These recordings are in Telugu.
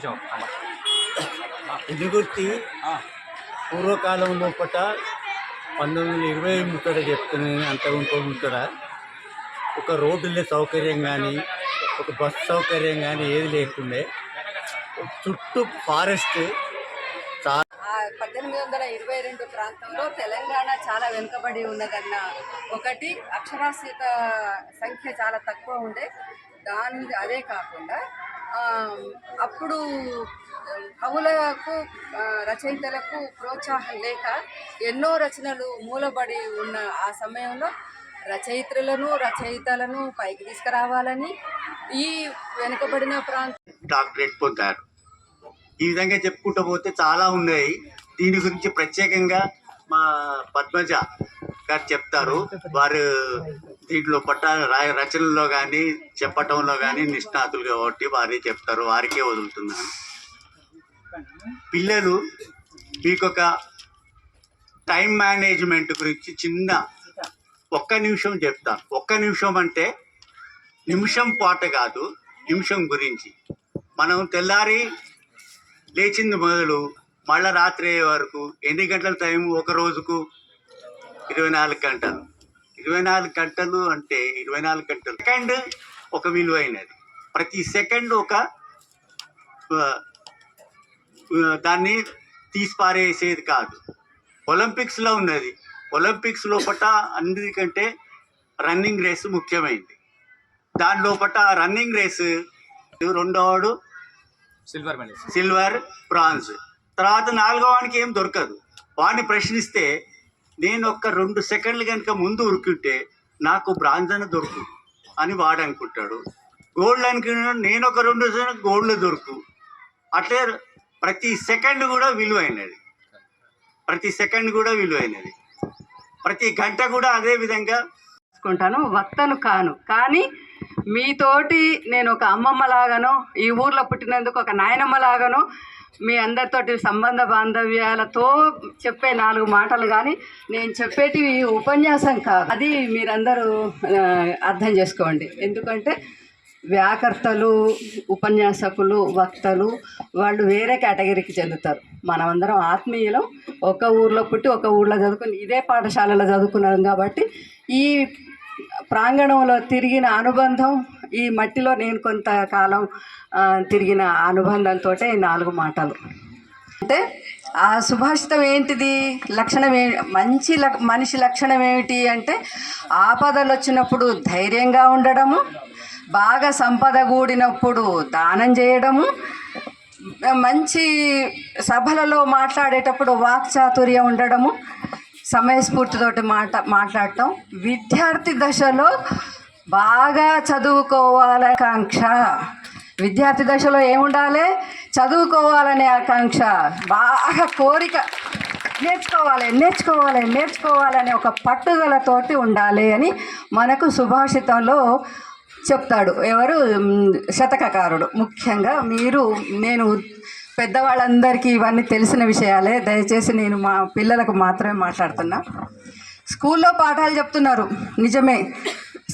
చెప్పేసాం ఎదుగుర్తి పూర్వకాలం లోపట పంతొమ్మిది వందల ఇరవై ముక్కట చెప్తున్నాను అంత ఇంకో ఒక రోడ్డుల సౌకర్యం కానీ ఒక బస్ సౌకర్యం కానీ ఏది లేకుండే. చుట్టూ ఫారెస్ట్. పద్దెనిమిది వందల ఇరవై రెండు ప్రాంతంలో తెలంగాణ చాలా వెనుకబడి ఉన్నదన్న ఒకటి. అక్షరాస్యత సంఖ్య చాలా తక్కువ ఉండే. దాని అదే కాకుండా అప్పుడు కవులకు రచయితలకు ప్రోత్సాహం లేక ఎన్నో రచనలు మూలబడి ఉన్న ఆ సమయంలో రచయిత్రులను రచయితలను పైకి తీసుకురావాలని ఈ వెనుకబడిన ప్రాంతం డాక్టరేట్ పొందారు. ఈ విధంగా చెప్పుకుంటూ పోతే చాలా ఉన్నాయి. దీని గురించి ప్రత్యేకంగా మా పద్మజ గారు చెప్తారు. వారు దీంట్లో పట్ట రచనల్లో కానీ చెప్పటంలో కానీ నిష్ణాతులు కాబట్టి వారే చెప్తారు. వారికే వదులుతున్నాను. పిల్లలు మీకొక టైం మేనేజ్మెంట్ గురించి చిన్న ఒక్క నిమిషం చెప్తాను. ఒక్క నిమిషం అంటే నిమిషం పాట కాదు నిమిషం గురించి. మనం తెల్లారి లేచింది మొదలు మళ్ళా రాత్రి అయ్యే వరకు ఎన్ని గంటల టైం ఒక రోజుకు ఇరవై నాలుగు గంటలు. ఇరవై నాలుగు గంటలు అంటే ఇరవై నాలుగు గంటలు. సెకండ్ ఒక విలువైనది. ప్రతి సెకండ్ ఒక దాన్ని తీసి పారేసేది కాదు. ఒలింపిక్స్లో ఉన్నది. ఒలింపిక్స్ లోపట అన్నిటికంటే రన్నింగ్ రేస్ ముఖ్యమైనది దాని లోపట రన్నింగ్ రేస్ రెండోవాడు సిల్వర్ సిల్వర్ బ్రాంజ్. తర్వాత నాలుగో వానికి ఏం దొరకదు. వాడిని ప్రశ్నిస్తే నేను ఒక్క రెండు సెకండ్లు కనుక ముందు ఉరుకుంటే నాకు బ్రాంజన దొరుకు అని వాడు అనుకుంటాడు. గోల్డ్ అనుకున్నాడు నేను ఒక రెండు గోల్డ్ దొరుకు. అట్లే ప్రతి సెకండ్ కూడా విలువైనది. ప్రతి సెకండ్ కూడా విలువైనది. ప్రతి గంట కూడా అదే విధంగా చేసుకుంటాను వక్తను కాను. కానీ మీతోటి నేను ఒక అమ్మమ్మ లాగాను ఈ ఊర్లో పుట్టినందుకు ఒక నాయనమ్మ లాగానో మీ అందరితోటి సంబంధ బాంధవ్యాలతో చెప్పే నాలుగు మాటలు కానీ నేను చెప్పేటివి ఉపన్యాసం కాదు. అది మీరందరూ అర్థం చేసుకోండి. ఎందుకంటే వ్యాకర్తలు ఉపన్యాసకులు వక్తలు వాళ్ళు వేరే కేటగిరీకి చెందుతారు. మనమందరం ఆత్మీయులం. ఒక ఊర్లో పుట్టి ఒక ఊర్లో చదువుకుని ఇదే పాఠశాలలో చదువుకున్నాం కాబట్టి ఈ ప్రాంగణంలో తిరిగిన అనుబంధం ఈ మట్టిలో నేను కొంతకాలం ఆ, తిరిగిన అనుబంధంతో నాలుగు మాటలు. అంటే ఆ సుభాషితం ఏంటిది? లక్షణం ఏ మంచి లక్ మనిషి లక్షణం ఏమిటి అంటే ఆపదలు వచ్చినప్పుడు ధైర్యంగా ఉండడము బాగా సంపద కూడినప్పుడు దానం చేయడము మంచి సభలలో మాట్లాడేటప్పుడు వాక్చాతుర్యం ఉండడము సమయస్ఫూర్తితోటి మాట మాట్లాడటం. విద్యార్థి దశలో బాగా చదువుకోవాలనే ఆకాంక్ష. విద్యార్థి దశలో ఏముండాలి? చదువుకోవాలనే ఆకాంక్ష. బాగా కోరిక. నేర్చుకోవాలి నేర్చుకోవాలి నేర్చుకోవాలనే ఒక పట్టుదలతోటి ఉండాలి అని మనకు సుభాషితంలో చెప్తాడు. ఎవరు? శతకకారుడు. ముఖ్యంగా మీరు నేను పెద్దవాళ్ళందరికీ ఇవన్నీ తెలిసిన విషయాలే. దయచేసి నేను మా పిల్లలకు మాత్రమే మాట్లాడుతున్నా. స్కూల్లో పాఠాలు చెప్తున్నారు. నిజమే.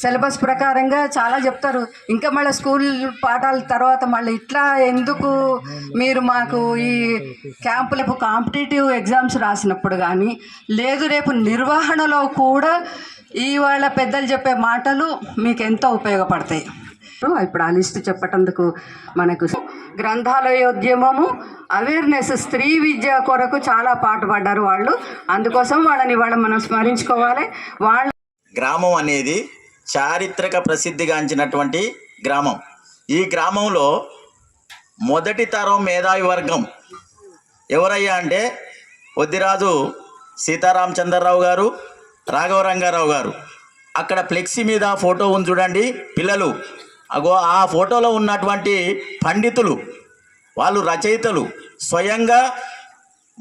సిలబస్ ప్రకారంగా చాలా చెప్తారు. ఇంకా మళ్ళీ స్కూల్ పాఠాల తర్వాత మళ్ళీ ఇట్లా ఎందుకు మీరు మాకు ఈ క్యాంపులకు కాంపిటేటివ్ ఎగ్జామ్స్ రాసినప్పుడు కానీ లేదు రేపు నిర్వహణలో కూడా ఇవాళ పెద్దలు చెప్పే మాటలు మీకు ఎంతో ఉపయోగపడతాయి. ఇప్పుడు ఆ లిస్ట్ చెప్పటందుకు మనకు గ్రంథాలయోద్యమము అవేర్నెస్ స్త్రీ విద్య కొరకు చాలా పాటుపడ్డారు వాళ్ళు. అందుకోసం వాళ్ళని ఇవాళ మనం స్మరించుకోవాలి. వాళ్ళ గ్రామం అనేది చారిత్రక ప్రసిద్ధిగాంచినటువంటి గ్రామం. ఈ గ్రామంలో మొదటి తరం మేధావి వర్గం ఎవరయ్యా అంటే వద్దిరాజు సీతారామచంద్రరావు గారు రాఘవరంగారావు గారు. అక్కడ ఫ్లెక్సీ మీద ఫోటో ఉంది చూడండి పిల్లలు. అగో ఆ ఫోటోలో ఉన్నటువంటి పండితులు వాళ్ళు రచయితలు. స్వయంగా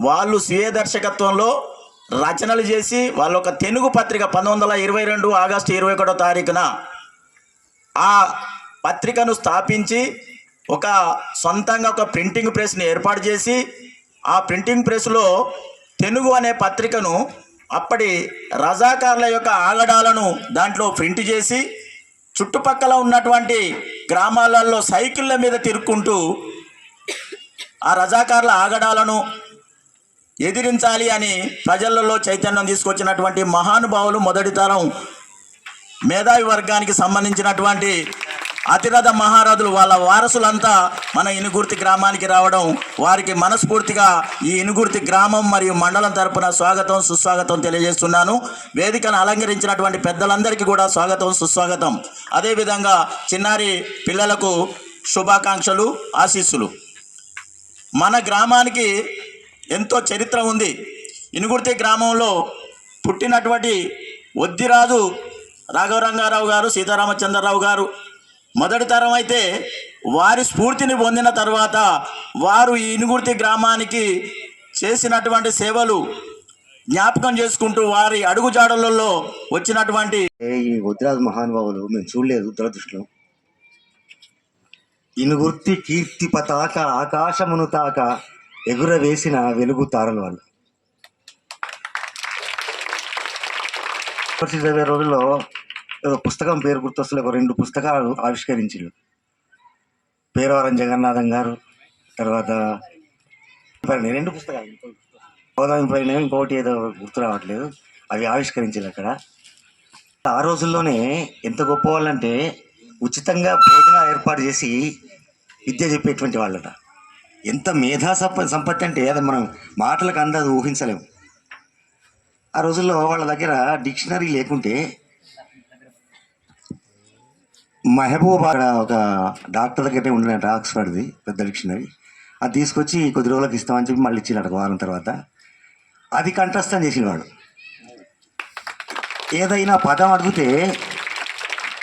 వాళ్ళు స్వీయ దర్శకత్వంలో రచనలు చేసి వాళ్ళ ఒక తెలుగు పత్రిక పంతొమ్మిది వందల ఇరవై రెండు ఆగస్టు ఇరవై ఒకటో తారీఖున ఆ పత్రికను స్థాపించి ఒక సొంతంగా ఒక ప్రింటింగ్ ప్రెస్ని ఏర్పాటు చేసి ఆ ప్రింటింగ్ ప్రెస్లో తెలుగు అనే పత్రికను అప్పటి రజాకారుల యొక్క ఆగడాలను దాంట్లో ప్రింట్ చేసి చుట్టుపక్కల ఉన్నటువంటి గ్రామాలలో సైకిళ్ళ మీద తిరుక్కుంటూ ఆ రజాకారుల ఆగడాలను ఎదిరించాలి అని ప్రజలలో చైతన్యం తీసుకొచ్చినటువంటి మహానుభావులు మొదటి తరం మేధావి వర్గానికి సంబంధించినటువంటి అతిరథ మహారథులు వాళ్ళ వారసులంతా మన ఇనుగుర్తి గ్రామానికి రావడం వారికి మనస్ఫూర్తిగా ఈ ఇనుగుర్తి గ్రామం మరియు మండలం తరపున స్వాగతం సుస్వాగతం తెలియజేస్తున్నాను. వేదికను అలంకరించినటువంటి పెద్దలందరికీ కూడా స్వాగతం సుస్వాగతం. అదేవిధంగా చిన్నారి పిల్లలకు శుభాకాంక్షలు ఆశీస్సులు. మన గ్రామానికి ఎంతో చరిత్ర ఉంది. ఇనుగుర్తి గ్రామంలో పుట్టినటువంటి వద్దిరాజు రాఘవరంగారావు గారు సీతారామచంద్రరావు గారు మొదటి తరం అయితే వారి స్ఫూర్తిని పొందిన తర్వాత వారు ఈ ఇనుగుర్తి గ్రామానికి చేసినటువంటి సేవలు జ్ఞాపకం చేసుకుంటూ వారి అడుగుజాడలలో వచ్చినటువంటి ఈ వద్రాజు మహానుభావులు మేము చూడలేదు దురదృష్టం. ఇనుగుర్తి కీర్తి పతాక ఆకాశమును తాక ఎగురవేసిన వెలుగు తారలు వాళ్ళు. పరిస్థితి ఇరవై రోజుల్లో ఏదో పుస్తకం పేరు గుర్తొస్తలే ఒక రెండు పుస్తకాలు ఆవిష్కరించారు పేరవరం జగన్నాథం గారు తర్వాత రెండు పుస్తకాలు. గోదావరి పైన ఇంకోటి ఏదో గుర్తు రావట్లేదు. అవి ఆవిష్కరించారు అక్కడ. ఆ రోజుల్లోనే ఎంత గొప్ప వాళ్ళంటే ఉచితంగా భోజనాలు ఏర్పాటు చేసి విద్య చెప్పేటువంటి వాళ్ళట. ఎంత మేధా సంప సంపత్తి అంటే అది మనం మాటలకు అందదు ఊహించలేము ఆ రోజుల్లో వాళ్ళ దగ్గర డిక్షనరీ లేకుంటే మహబూబా ఒక డాక్టర్ దగ్గరే ఉండినట్టు ఆక్స్ఫర్డ్ది పెద్ద డిక్షనరీ. అది తీసుకొచ్చి కొద్ది రోజులకు ఇస్తామని చెప్పి మళ్ళీ ఇచ్చినట్టు ఒక వారం తర్వాత. అది కంఠస్థం చేసినవాడు ఏదైనా పదం అడిగితే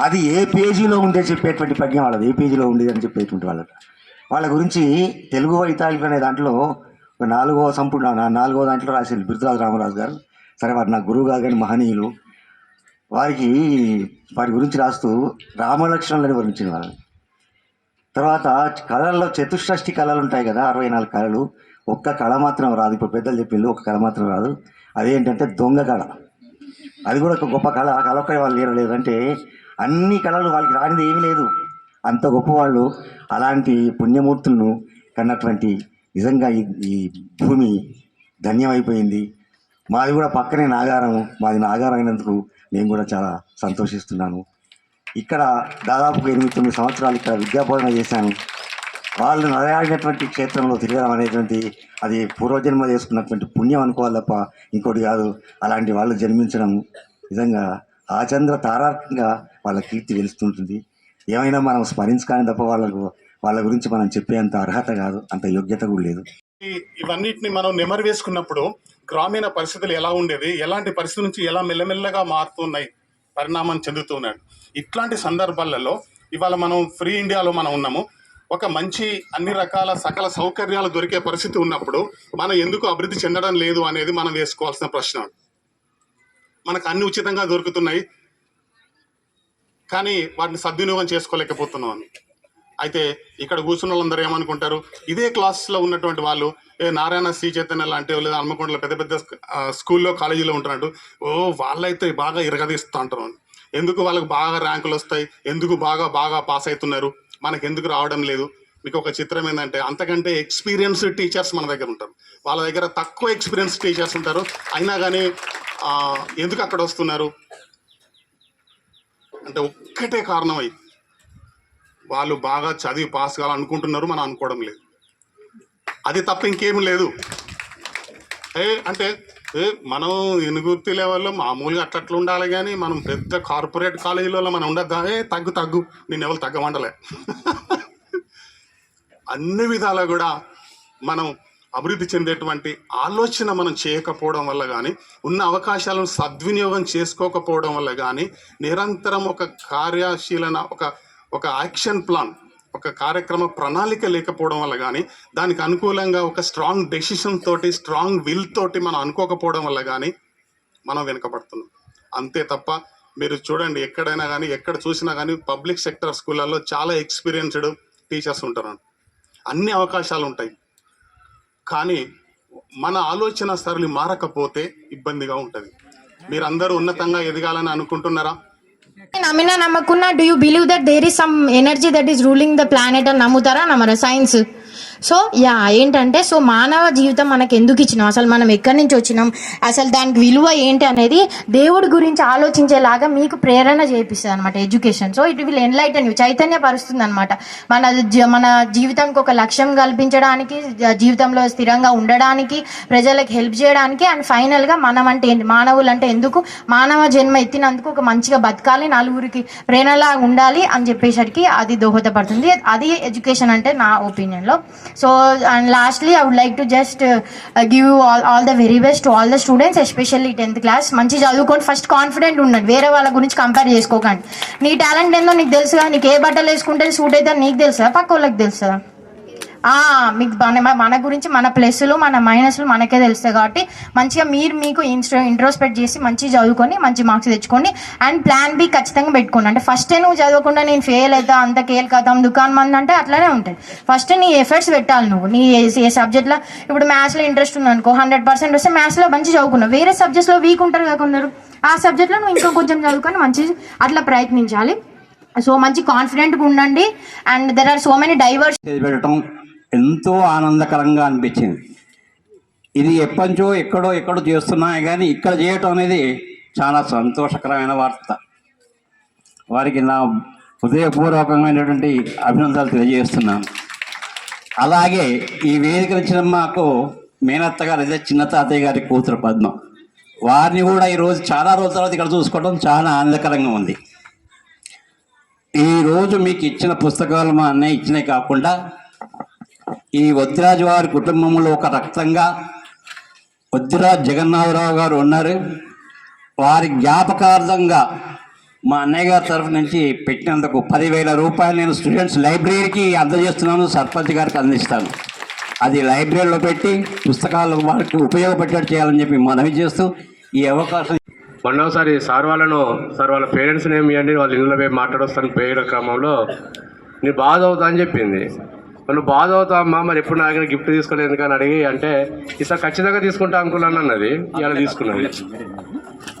అది ఏ పేజీలో ఉండే చెప్పేటువంటి ప్రజ్ఞ వాళ్ళది ఏ పేజీలో ఉండేది అని చెప్పేటువంటి వాళ్ళది. వాళ్ళ గురించి తెలుగు వైతాళిక అనే దాంట్లో ఒక నాలుగో సంపుడు నాలుగో దాంట్లో రాసింది బిరుదరాజు రామరాజు గారు. సరే వారు నా గురువు గారు కానీ మహనీయులు. వారికి వారి గురించి రాస్తూ రామలక్ష్మణులని వర్ణించిన వాళ్ళని. తర్వాత కళల్లో చతుష్షష్టి కళలు ఉంటాయి కదా అరవై నాలుగు కళలు. ఒక్క కళ మాత్రం రాదు. ఇప్పుడు పెద్దలు చెప్పిండు ఒక్క కళ మాత్రం రాదు. అదేంటంటే దొంగ కళ. అది కూడా ఒక గొప్ప కళ. ఆ కళ వాళ్ళు లేరు. లేదంటే అన్ని కళలు వాళ్ళకి రానిది ఏమీ లేదు. అంత గొప్పవాళ్ళు అలాంటి పుణ్యమూర్తులను కన్నటువంటి నిజంగా ఈ ఈ భూమి ధన్యమైపోయింది. మాది కూడా పక్కనే నాగారం మాది నాగారం అయినందుకు నేను కూడా చాలా సంతోషిస్తున్నాను. ఇక్కడ దాదాపు ఎనిమిది తొమ్మిది సంవత్సరాలు ఇక్కడ విద్యాబోధన చేశాను. వాళ్ళు నడయాడినటువంటి క్షేత్రంలో తిరగడం అనేటువంటి అది పూర్వజన్మ చేసుకున్నటువంటి పుణ్యం అనుకోవాలి తప్ప ఇంకోటి కాదు. అలాంటి వాళ్ళు జన్మించడం నిజంగా ఆచంద్ర తారాత్మకంగా వాళ్ళ కీర్తి వెలుస్తుంటుంది ఏమైనా మనం స్మరించుకొని తప్ప వాళ్ళకు వాళ్ళ గురించి మనం చెప్పేంత అర్హత కాదు అంత యోగ్యత కూడా లేదు. ఇవన్నిటిని మనం నెమరు వేసుకున్నప్పుడు గ్రామీణ పరిస్థితులు ఎలా ఉండేవి ఎలాంటి పరిస్థితి నుంచి ఎలా మెల్లమెల్లగా మారుతున్నాయి పరిణామం చెందుతున్నాడు ఇట్లాంటి సందర్భాలలో ఇవాళ మనం ఫ్రీ ఇండియాలో మనం ఉన్నాము. ఒక మంచి అన్ని రకాల సకల సౌకర్యాలు దొరికే పరిస్థితి ఉన్నప్పుడు మనం ఎందుకు అభివృద్ధి చెందడం లేదు అనేది మనం వేసుకోవాల్సిన ప్రశ్న. మనకు అన్ని ఉచితంగా దొరుకుతున్నాయి. కానీ వాటిని సద్వినియోగం చేసుకోలేకపోతున్నాం. అయితే ఇక్కడ కూర్చున్న వాళ్ళందరూ ఏమనుకుంటారు? ఇదే క్లాస్లో ఉన్నటువంటి వాళ్ళు ఏ నారాయణ శ్రీ చైతన్య లాంటి లేదా హన్మకొండలో పెద్ద పెద్ద స్కూల్లో కాలేజీలో ఉంటున్నట్టు ఓ వాళ్ళైతే బాగా ఇరగదీస్తూ అంటారు ఎందుకు వాళ్ళకి బాగా ర్యాంకులు వస్తాయి? ఎందుకు బాగా బాగా పాస్ అవుతున్నారు? మనకు ఎందుకు రావడం లేదు? మీకు ఒక చిత్రం ఏంటంటే అంతకంటే ఎక్స్పీరియన్స్ టీచర్స్ మన దగ్గర ఉంటారు. వాళ్ళ దగ్గర తక్కువ ఎక్స్పీరియన్స్ టీచర్స్ ఉంటారు. అయినా కానీ ఎందుకు అక్కడ వస్తున్నారు? అంటే ఒక్కటే కారణం వాళ్ళు బాగా చదివి పాస్ కావాలనుకుంటున్నారు మనం అనుకోవడం లేదు. అది తప్ప ఇంకేం లేదు. ఏ అంటే ఏ మనం ఎనుగుర్తి లెవెల్లో మామూలుగా అట్లా ఉండాలి కానీ మనం పెద్ద కార్పొరేట్ కాలేజీలలో మనం ఉండద్దా? ఏ తగ్గు తగ్గు. నేను ఎవరు తగ్గమంటలే. అన్ని విధాలా కూడా మనం అభివృద్ధి చెందేటువంటి ఆలోచన మనం చేయకపోవడం వల్ల కానీ ఉన్న అవకాశాలను సద్వినియోగం చేసుకోకపోవడం వల్ల కానీ నిరంతరం ఒక కార్యశీలన ఒక ఒక యాక్షన్ ప్లాన్ ఒక కార్యక్రమ ప్రణాళిక లేకపోవడం వల్ల కానీ దానికి అనుకూలంగా ఒక స్ట్రాంగ్ డెసిషన్ తోటి స్ట్రాంగ్ విల్ తోటి మనం అనుకోకపోవడం వల్ల కానీ మనం వెనుకబడుతున్నాం. అంతే తప్ప మీరు చూడండి ఎక్కడైనా కానీ ఎక్కడ చూసినా కానీ పబ్లిక్ సెక్టర్ స్కూళ్ళల్లో చాలా ఎక్స్పీరియన్స్డ్ టీచర్స్ ఉంటారు అన్ని అవకాశాలు ఉంటాయి. కానీ మన ఆలోచన సరళి మారకపోతే ఇబ్బందిగా ఉంటుంది. మీరందరూ ఉన్నతంగా ఎదగాలని అనుకుంటున్నారా? నమ్మినా నమ్మకున్నా do you believe that there is some energy that is ruling the planet అని నమ్ముతారా? నమ్మరా సైన్స్ సో యా ఏంటంటే సో మానవ జీవితం మనకు ఎందుకు ఇచ్చినాం? అసలు మనం ఎక్కడి నుంచి వచ్చినాం? అసలు దానికి విలువ ఏంటి అనేది దేవుడి గురించి ఆలోచించేలాగా మీకు ప్రేరణ చేపిస్తుంది అనమాట education. So it will enlighten you Chaitanya పరుస్తుంది అనమాట మన మన జీవితానికి ఒక లక్ష్యం కల్పించడానికి జీవితంలో స్థిరంగా ఉండడానికి ప్రజలకు హెల్ప్ చేయడానికి అండ్ ఫైనల్గా మనం అంటే మానవులు అంటే ఎందుకు? మానవ జన్మ ఎత్తినందుకు ఒక మంచిగా బతకాలి నలుగురికి ప్రేరణలా ఉండాలి అని చెప్పేసరికి అది దోహదపడుతుంది. అది ఎడ్యుకేషన్ అంటే నా ఒపీనియన్లో. So and lastly I would like to just give all all the very best all the students especially tenth class మంచి చదువుకొని ఫస్ట్ కాన్ఫిడెంట్ ఉండండి. వేరే వాళ్ళ గురించి కంపేర్ చేసుకోకండి. నీ టాలెంట్ ఏందో నీకు తెలుసుగా నీకు ఏ బట్టలు వేసుకుంటే సూట్ అయితే నీకు తెలుసా పక్క వాళ్ళకి తెలుసా మీకు మన మన గురించి మన ప్లస్లు మన మైనస్లు మనకే తెలుస్తాయి కాబట్టి మంచిగా మీరు మీకు ఇన్స్ట్రో ఇంట్రోస్పెక్ట్ చేసి మంచిగా చదువుకొని మంచి మార్క్స్ తెచ్చుకోండి. అండ్ ప్లాన్ బి ఖచ్చితంగా పెట్టుకోండి. అంటే ఫస్ట్ నువ్వు చదవకుండా నేను ఫెయిల్ అవుతా అంత కేల్ కదా దుకాణం మంది అంటే అట్లానే ఉంటుంది ఫస్ట్ నీ ఎఫర్ట్స్ పెట్టాలి నువ్వు. నీ ఏ- సబ్జెక్ట్లో ఇప్పుడు మ్యాథ్స్లో ఇంట్రెస్ట్ ఉందనుకో హండ్రెడ్ పర్సెంట్ వస్తే మ్యాథ్స్లో మంచి చదువుకున్నావు. వేరే సబ్జెక్ట్స్లో వీక్ ఉంటారు కదా కొందరు. ఆ సబ్జెక్ట్లో నువ్వు ఇంకా కొంచెం చదువుకొని మంచి అట్లా ప్రయత్నించాలి. సో మంచి కాన్ఫిడెంట్గా ఉండండి. And there are so many divers పెట్టడం ఎంతో ఆనందకరంగా అనిపించింది. ఇది ఎప్పటించో ఎక్కడో ఎక్కడో చేస్తున్నాయి కానీ ఇక్కడ చేయటం అనేది చాలా సంతోషకరమైన వార్త. వారికి నా హృదయపూర్వకమైనటువంటి అభినందనలు తెలియజేస్తున్నాను. అలాగే ఈ వేదిక ఇచ్చిన మాకు మేనత్త గారు అదే చిన్న తాతయ్య గారి కూతురు పద్మ. వారిని కూడా ఈరోజు చాలా రోజుల తర్వాత ఇక్కడ చూసుకోవడం చాలా ఆనందకరంగా ఉంది. ఈరోజు మీకు ఇచ్చిన పుస్తకాలు మా అన్నయ్య ఇచ్చినవి కాకుండా ఈ వద్దిరాజు వారి కుటుంబంలో ఒక రక్తంగా వద్దిరాజు జగన్నాథరావు గారు ఉన్నారు. వారి జ్ఞాపకార్థంగా మా అన్నయ్య గారి తరఫు నుంచి పెట్టినందుకు పదివేల రూపాయలు నేను స్టూడెంట్స్ లైబ్రరీకి అందజేస్తున్నాను. సర్పంచ్ గారికి అందిస్తాను. అది లైబ్రరీలో పెట్టి పుస్తకాలు వారికి ఉపయోగపడేటట్టు చేయాలని చెప్పి మనవి చేస్తూ ఈ అవకాశం మొన్నసారి సార్ వాళ్ళను సార్ వాళ్ళ పేరెంట్స్ని ఏమి అండి వాళ్ళ ఇళ్ళలో పోయి మాట్లాడొస్తాను పేరు క్రమంలో. నీ బాధ అవుతా అని చెప్పింది. నువ్వు బాధ అవుతావమ్మా మరి ఎప్పుడు నా దగ్గర గిఫ్ట్ తీసుకోలేదు ఎందుకని అడిగి అంటే ఈసారి ఖచ్చితంగా తీసుకుంటా అనుకున్నాను అన్నది. ఇలా తీసుకున్నది.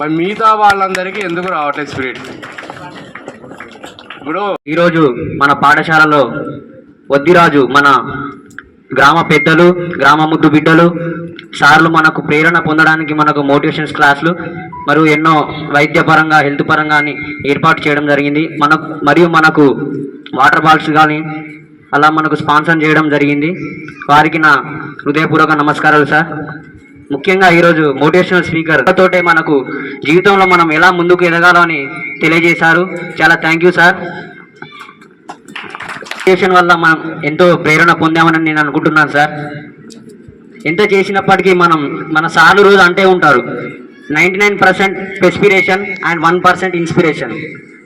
మరి మిగతా వాళ్ళందరికీ ఎందుకు రావట్లేదు స్పిరిట్? ఇప్పుడు ఈరోజు మన పాఠశాలలో వద్దిరాజు మన గ్రామ పెద్దలు గ్రామ ముద్దు బిడ్డలు సార్లు మనకు ప్రేరణ పొందడానికి మనకు మోటివేషన్స్ క్లాసులు మరియు ఎన్నో వైద్యపరంగా హెల్త్ పరంగా అని ఏర్పాటు చేయడం జరిగింది. మనకు మరియు మనకు వాటర్ బాల్స్ కానీ అలా మనకు స్పాన్సర్ చేయడం జరిగింది. వారికి నా హృదయపూర్వక నమస్కారాలు సార్. ముఖ్యంగా ఈరోజు మోటివేషనల్ స్పీకర్ తోటే మనకు జీవితంలో మనం ఎలా ముందుకు ఎదగాలో అని తెలియజేశారు. చాలా థ్యాంక్ యూ సార్. మోటివేషన్ వల్ల మనం ఎంతో ప్రేరణ పొందామని నేను అనుకుంటున్నాను సార్. ఎంత చేసినప్పటికీ మనం మన సార్లు రోజు అంటే ఉంటారు. Ninety nine percent inspiration and one percent inspiration.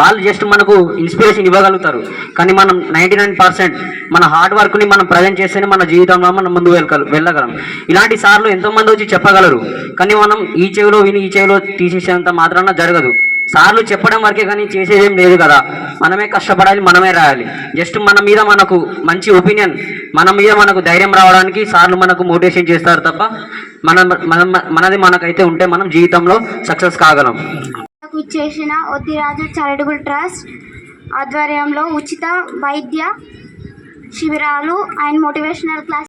వాళ్ళు జస్ట్ మనకు ఇన్స్పిరేషన్ ఇవ్వగలుగుతారు. కానీ మనం నైంటీ నైన్ పర్సెంట్ మన హార్డ్ వర్క్ని మనం ప్రజెంట్ చేస్తేనే మన జీవితంలో మనం ముందు వెళ్ళగల వెళ్ళగలం. ఇలాంటి సార్లు ఎంతోమంది వచ్చి చెప్పగలరు. కానీ మనం ఈ చెవిలో విని ఈ చెవిలో తీసేసేంత మాత్రాన జరగదు. సార్లు చెప్పడం వరకే కానీ చేసేదేం లేదు కదా. మనమే కష్టపడాలి మనమే రాయాలి. జస్ట్ మన మీద మనకు మంచి ఒపీనియన్ మన మీద మనకు ధైర్యం రావడానికి సార్లు మనకు మోటివేషన్ చేస్తారు తప్ప మన మన మనది మనకైతే ఉంటే మనం జీవితంలో సక్సెస్ కాగలం. నాకు ఒత్తిరాజు చారిటబుల్ ట్రస్ట్ ఆధ్వర్యంలో ఉచిత వైద్య శిబిరాలు అండ్ మోటివేషనల్ క్లాస్